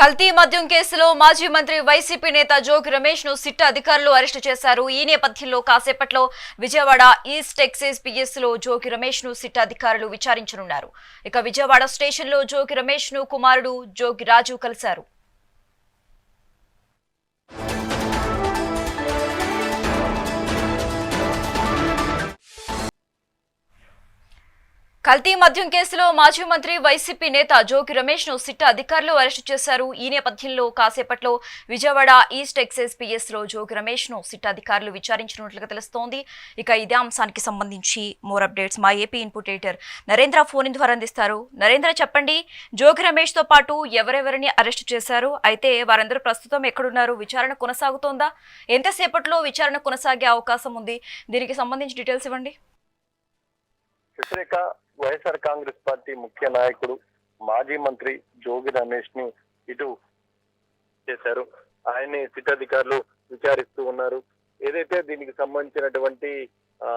కల్తీ మద్యం కేసులో మాజీ మంత్రి వైసీపీ నేత జోగి రమేష్ను సిట్ అధికారులు అరెస్టు చేశారు. ఈ నేపథ్యంలో కాసేపట్లో విజయవాడ ఈస్ట్ ఎక్సైజ్ పిఎస్లో జోగి రమేష్ను సిట్ అధికారులు విచారించనున్నారు. ఇక విజయవాడ స్టేషన్లో జోగి రమేష్ను కుమారుడు జోగి రాజు కలిశారు. కల్తీ మద్యం కేసులో మాజీ మంత్రి వైసీపీ నేత జోగి రమేష్ను సిట్ అధికారులు అరెస్టు చేశారు. ఈ నేపథ్యంలో కాసేపట్లో విజయవాడ ఈస్ట్ ఎక్సైజ్ పిఎస్లో జోగి రమేష్ను సిట్ అధికారులు విచారించినట్లుగా తెలుస్తోంది. ఇక ఇదే అంశానికి సంబంధించి మోర్ అప్డేట్స్ మా AP input editor Narendra phone in ద్వారా అందిస్తారు. నరేంద్ర చెప్పండి జోగి రమేష్తో పాటు ఎవరెవరిని అరెస్టు చేశారు? అయితే వారందరూ ప్రస్తుతం ఎక్కడున్నారు? విచారణ కొనసాగుతోందా? ఎంతసేపట్లో విచారణ కొనసాగే అవకాశం ఉంది? దీనికి సంబంధించి డీటెయిల్స్ ఇవ్వండి. వ్యతిరేక వైఎస్ఆర్ కాంగ్రెస్ పార్టీ ముఖ్య నాయకుడు మాజీ మంత్రి జోగి రమేష్ని ఇటు చేశారు. ఆయన్ని సిట్ అధికారులు విచారిస్తూ ఉన్నారు. ఏదైతే దీనికి సంబంధించినటువంటి ఆ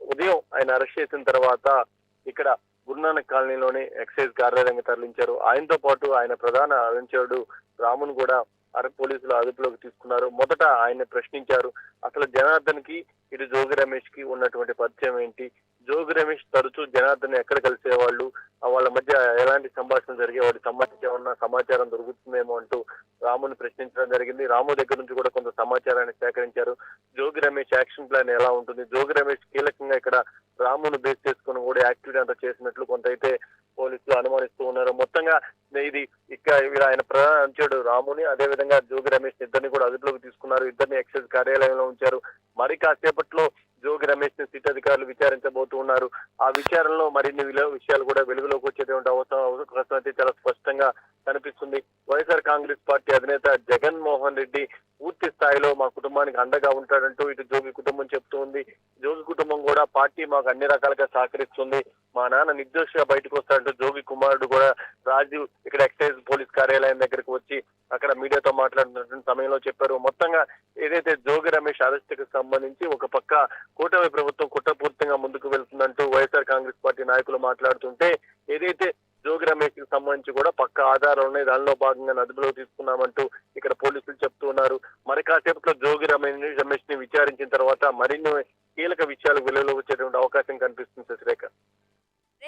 ఉదయం ఆయన అరెస్ట్ చేసిన తర్వాత ఇక్కడ గురునానక్ కాలనీలోని ఎక్సైజ్ కార్యాలయంగా తరలించారు. ఆయనతో పాటు ఆయన ప్రధాన అనుచరుడు రామును కూడా అర పోలీసులు అదుపులోకి తీసుకున్నారు. మొదట ఆయన ప్రశ్నించారు. అసలు జనార్దన్కి ఇటు జోగి రమేష్కి ఉన్నటువంటి పరిచయం ఏంటి? జోగి రమేష్ తరచూ జనార్దన్ ఎక్కడ కలిసేవాళ్ళు? వాళ్ళ మధ్య ఎలాంటి సంభాషణ జరిగే వాటి సంబంధించి ఏమన్నా సమాచారం దొరుకుతుందేమో అంటూ రాముని ప్రశ్నించడం జరిగింది. రాము దగ్గర నుంచి కూడా కొంత సమాచారాన్ని సేకరించారు. జోగి రమేష్ యాక్షన్ ప్లాన్ ఎలా ఉంటుంది? జోగి రమేష్ కీలకంగా ఇక్కడ రామును బేస్ చేసుకుని కూడా యాక్టివిటీ అంతా చేసినట్లు కొంత అయితే పోలీసులు అనుమానిస్తూ ఉన్నారు. మొత్తంగా ఇది ఇక్కడ ఆయన ప్రధాన అంచాడు రాముని. అదే విధంగా జోగి రమేష్ ఇద్దరిని కూడా అదుపులోకి తీసుకున్నారు. ఇద్దరిని ఎక్సైజ్ కార్యాలయంలో ఉంచారు. మరి కాసేపట్లో జోగి రమేష్ని సిట్ అధికారులు విచారించబోతున్నారు. ఉన్నారు. ఆ విచారణలో మరిన్ని విషయాలు కూడా వెలుగులోకి వచ్చేటువంటి అవసరం అయితే చాలా స్పష్టంగా కనిపిస్తుంది. వైఎస్ఆర్ కాంగ్రెస్ పార్టీ అధినేత జగన్మోహన్ రెడ్డి పూర్తి స్థాయిలో మా కుటుంబానికి అండగా ఉంటాడంటూ ఇటు జోగి కుటుంబం చెప్తూ ఉంది. జోగి కుటుంబం కూడా పార్టీ మాకు అన్ని రకాలుగా సహకరిస్తుంది. మా నాన్న నిర్దోషిగా బయటకు వస్తాడంటూ జోగి కుమారుడు కూడా రాజీవ్ ఇక్కడ ఎక్సైజ్ పోలీస్ కార్యాలయం దగ్గరికి వచ్చి అక్కడ మీడియాతో మాట్లాడుతున్న సమయంలో చెప్పారు. మొత్తంగా ఏదైతే జోగి రమేష్ అరెస్ట్ సంబంధించి ఒక పక్క కూటమి ప్రభుత్వం కుట్ర ముందుకు వెళ్తుందంటూ వైఎస్ఆర్ కాంగ్రెస్ పార్టీ నాయకులు మాట్లాడుతుంటే ఏదైతే జోగి రమేష్కి సంబంధించి కూడా పక్క ఆధారాలు ఉన్నాయి దానిలో భాగంగా అదుపులో తీసుకున్నామంటూ ఇక్కడ పోలీసులు చెప్తూ ఉన్నారు. మరి కాసేపట్లో జోగి రమేష్ రమేష్ని విచారించిన తర్వాత మరిన్ని కీలక విషయాలు వెలుగులోకి వచ్చేటువంటి అవకాశం కనిపిస్తుంది శశిరేఖ.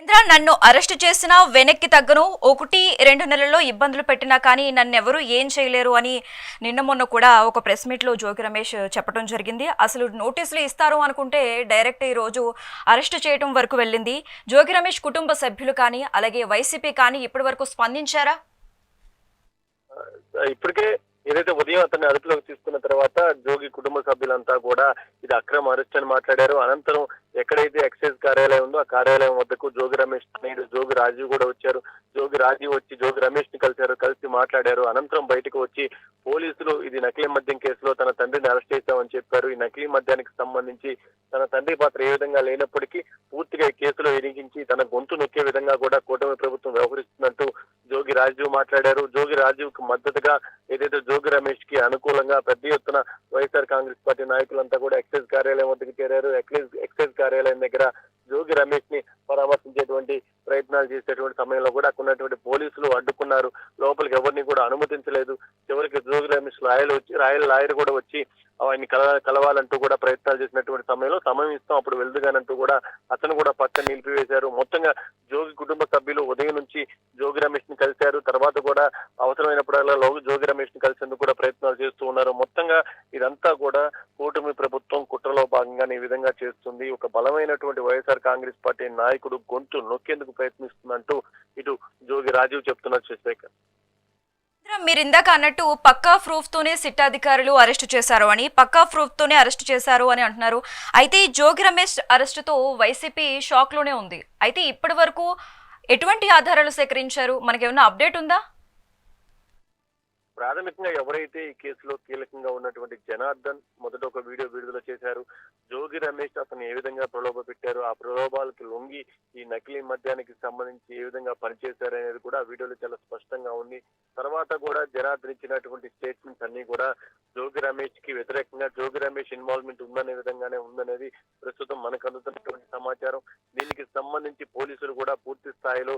నరేంద్ర నన్ను అరెస్ట్ చేసినా వెనక్కి తగ్గను. ఒకటి రెండు నెలల్లో ఇబ్బందులు పెట్టినా కానీ నన్ను ఎవరు ఏం చేయలేరు అని నిన్న మొన్న కూడా ఒక ప్రెస్ మీట్లో జోగి రమేష్ చెప్పడం జరిగింది. అసలు నోటీసులు ఇస్తారు అనుకుంటే డైరెక్ట్ ఈ రోజు చేయడం వరకు వెళ్ళింది. జోగి రమేష్ కుటుంబ సభ్యులు కానీ అలాగే వైసీపీ కానీ ఇప్పటి వరకు స్పందించారా? ఇప్పటికే ఏదైతే ఉదయం అతన్ని అదుపులోకి తీసుకున్న తర్వాత జోగి కుటుంబ సభ్యులంతా కూడా ఇది అక్రమ అరెస్ట్ అని మాట్లాడారు. అనంతరం ఎక్కడైతే ఎక్సైజ్ కార్యాలయం ఉందో ఆ కార్యాలయం వద్దకు జోగి రమేష్ నేడు జోగి రాజీవ్ కూడా వచ్చారు. జోగి రాజీవ్ వచ్చి జోగి రమేష్ని కలిశారు కలిసి మాట్లాడారు. అనంతరం బయటకు వచ్చి పోలీసులు ఇది నకిలీ మద్యం కేసులో తన తండ్రిని అరెస్ట్ చేశామని చెప్పారు. ఈ నకిలీ మద్యానికి సంబంధించి తన తండ్రి పాత్ర ఏ విధంగా లేనప్పటికీ పూర్తిగా ఈ కేసులో ఇరిగించి తన గొంతు నొక్కే విధంగా కూడా కూటమి ప్రభుత్వం వ్యవహరిస్తున్నట్టు జోగి రాజీవ్ మాట్లాడారు. జోగి రాజీవ్కు మద్దతుగా ఏదైతే జోగి రమేష్కి అనుకూలంగా పెద్ద ఎత్తున వైఎస్ఆర్ కాంగ్రెస్ పార్టీ నాయకులంతా కూడా ఎక్సైజ్ కార్యాలయం వద్దకు చేరారు. ఎక్సైజ్ ఎక్సైజ్ కార్యాలయం దగ్గర జోగి రమేష్ని పరామర్శించేటువంటి ప్రయత్నాలు చేసేటువంటి సమయంలో కూడా అక్కడ ఉన్నటువంటి పోలీసులు అడ్డుకున్నారు. లోపలికి ఎవరిని కూడా అనుమతించలేదు. చివరికి జోగి రమేష్ లాయర్ వచ్చి రాయల్ లాయర్ కూడా వచ్చి ఆయన్ని కల కలవాలంటూ కూడా ప్రయత్నాలు చేసినటువంటి సమయంలో సమయం ఇస్తాం అప్పుడు వెళ్దుగానంటూ కూడా అతను కూడా పక్కన నిలిపివేశారు. మొత్తంగా జోగి కుటుంబ సభ్యులు ఉదయం నుంచి జోగి రమేష్ని కలిశారు తర్వాత కూడా అవసరమైనప్పుడల్లా జోగి రమేష్ని కలిసేందుకు కూడా ప్రయత్నాలు చేస్తూ ఉన్నారు. మొత్తంగా ఇదంతా కూడా కూటమి ప్రభుత్వం కుట్రలో భాగంగానే ఈ విధంగా చేస్తుంది. ఒక బలమైనటువంటి వైఎస్ఆర్ కాంగ్రెస్ పార్టీ నాయకుడు గొంతు నొక్కేందుకు ప్రయత్నిస్తుందంటూ ఇటు జోగి రాజీవ్ చెప్తున్నారు శశిశేఖర్. మీరు ఇందాక అన్నట్టు పక్కా ప్రూఫ్ తోనే సిట్ అధికారులు అరెస్టు చేశారు అని పక్కా ప్రూఫ్ తోనే అరెస్టు చేశారు అని అంటున్నారు. అయితే ఈ జోగి రమేష్ అరెస్టుతో వైసీపీ షాక్లోనే ఉంది. అయితే ఇప్పటి వరకు ఎటువంటి ఆధారాలు సేకరించారు? మనకేమన్నా అప్డేట్ ఉందా? ప్రాథమికంగా ఎవరైతే ఈ కేసులో కీలకంగా ఉన్నటువంటి జనార్దన్ మొదట ఒక వీడియో విడుదల చేశారు. జోగి రమేష్ అతను ఏ విధంగా ప్రలోభ పెట్టారు? ఆ ప్రలోభాలకు లొంగి ఈ నకిలీ మద్యానికి సంబంధించి ఏ విధంగా పనిచేశారు అనేది కూడా వీడియోలో చాలా స్పష్టంగా ఉంది. తర్వాత కూడా జనార్దన్ ఇచ్చినటువంటి స్టేట్మెంట్స్ అన్ని కూడా జోగి రమేష్కి వ్యతిరేకంగా జోగి రమేష్ ఇన్వాల్వ్మెంట్ ఉందనే విధంగానే ఉందనేది ప్రస్తుతం మనకు అందుతున్నటువంటి సమాచారం. దీనికి సంబంధించి పోలీసులు కూడా పూర్తి స్థాయిలో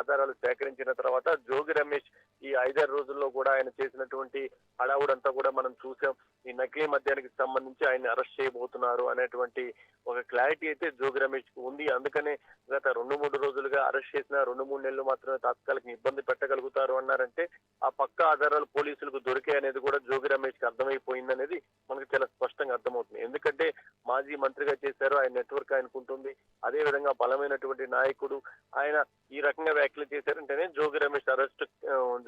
ఆధారాలు సేకరించిన తర్వాత జోగి రమేష్ ఈ ఐదారు రోజుల్లో కూడా ఆయన చేసినటువంటి హడావుడంతా కూడా మనం చూసాం. ఈ నకిలీ మద్యానికి సంబంధించి ఆయన అరెస్ట్ చేయబోతున్నారు అనేటువంటి ఒక క్లారిటీ అయితే జోగి రమేష్కు ఉంది. అందుకనే గత రెండు మూడు రోజులుగా అరెస్ట్ చేసిన రెండు మూడు నెలలు మాత్రమే తాత్కాలిక ఇబ్బంది పెట్టగలుగుతారు అన్నారంటే ఆ పక్క ఆధారాలు పోలీసులకు దొరికాయి అనేది కూడా జోగి రమేష్కి అర్థమైపోయింది అనేది మనకు చాలా స్పష్టంగా అర్థమవుతుంది. ఎందుకంటే మాజీ మంత్రిగా చేశారు ఆయన నెట్వర్క్ ఆయనకుంటుంది. అదే విధంగా బలమైనటువంటి నాయకుడు ఆయన ఈ రకంగా వ్యాఖ్యలు చేశారంటేనే జోగి రమేష్ అరెస్ట్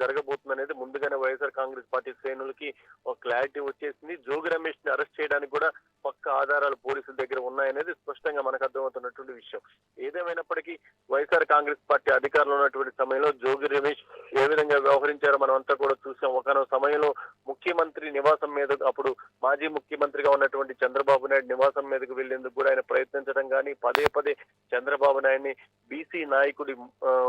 జరగబోతుంది అనేది ముందుగానే వైఎస్ఆర్ కాంగ్రెస్ పార్టీ శ్రేణులకి ఒక క్లారిటీ వచ్చేసింది. జోగి రమేష్ని అరెస్ట్ చేయడానికి కూడా పక్క ఆధారాలు పోలీసుల దగ్గర ఉన్నాయనేది స్పష్టంగా మనకు అర్థమవుతున్నటువంటి విషయం. ఏదేమైనప్పటికీ వైఎస్ఆర్ కాంగ్రెస్ పార్టీ అధికారంలో ఉన్నటువంటి సమయంలో జోగి రమేష్ ఏ విధంగా వ్యవహరించారో మనం అంతా కూడా చూసాం. ఒకనొక సమయంలో ముఖ్యమంత్రి నివాసం మీద అప్పుడు మాజీ ముఖ్యమంత్రిగా ఉన్నటువంటి చంద్రబాబు నాయుడు నివాసం మీదకు వెళ్ళేందుకు కూడా ఆయన ప్రయత్నించడం కానీ పదే పదే చంద్రబాబు నాయుడిని బీసీ నాయకుడి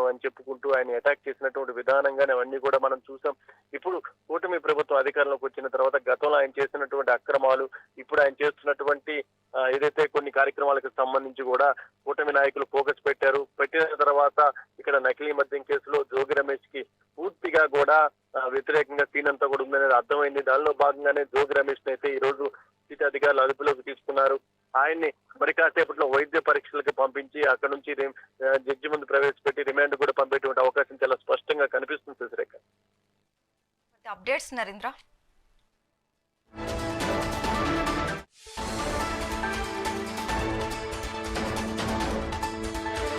అని చెప్పుకుంటూ ఆయన అటాక్ చేసినటువంటి విధానంగానే అవన్నీ కూడా మనం చూసాం. ఇప్పుడు కూటమి ప్రభుత్వం అధికారంలోకి వచ్చిన తర్వాత గతంలో ఆయన చేసినటువంటి అక్రమాలు ఇప్పుడు ఆయన చేస్తున్నటువంటి ఏదైతే కొన్ని కార్యక్రమాలకు సంబంధించి కూడా కూటమి నాయకులు ఫోకస్ పెట్టారు. పెట్టిన తర్వాత ఇక్కడ నకిలీ మద్యం కేసులో జోగి రమేష్కి పూర్తిగా కూడా వ్యతిరేకంగా సీన్ అంతా కూడా ఉందనేది అర్థమైంది. దానిలో భాగంగానే జోగి రమేష్ అయితే ఈ రోజు సిటీ అధికారులు అదుపులోకి తీసుకున్నారు. ఆయన్ని మరి కాసేపట్లో వైద్య పరీక్షలకు పంపించి అక్కడ నుంచి జడ్జి ముందు ప్రవేశపెట్టి రిమాండ్ కూడా పంపేటువంటి అవకాశం చాలా స్పష్టంగా కనిపిస్తుంది అప్డేట్స్ నరేంద్ర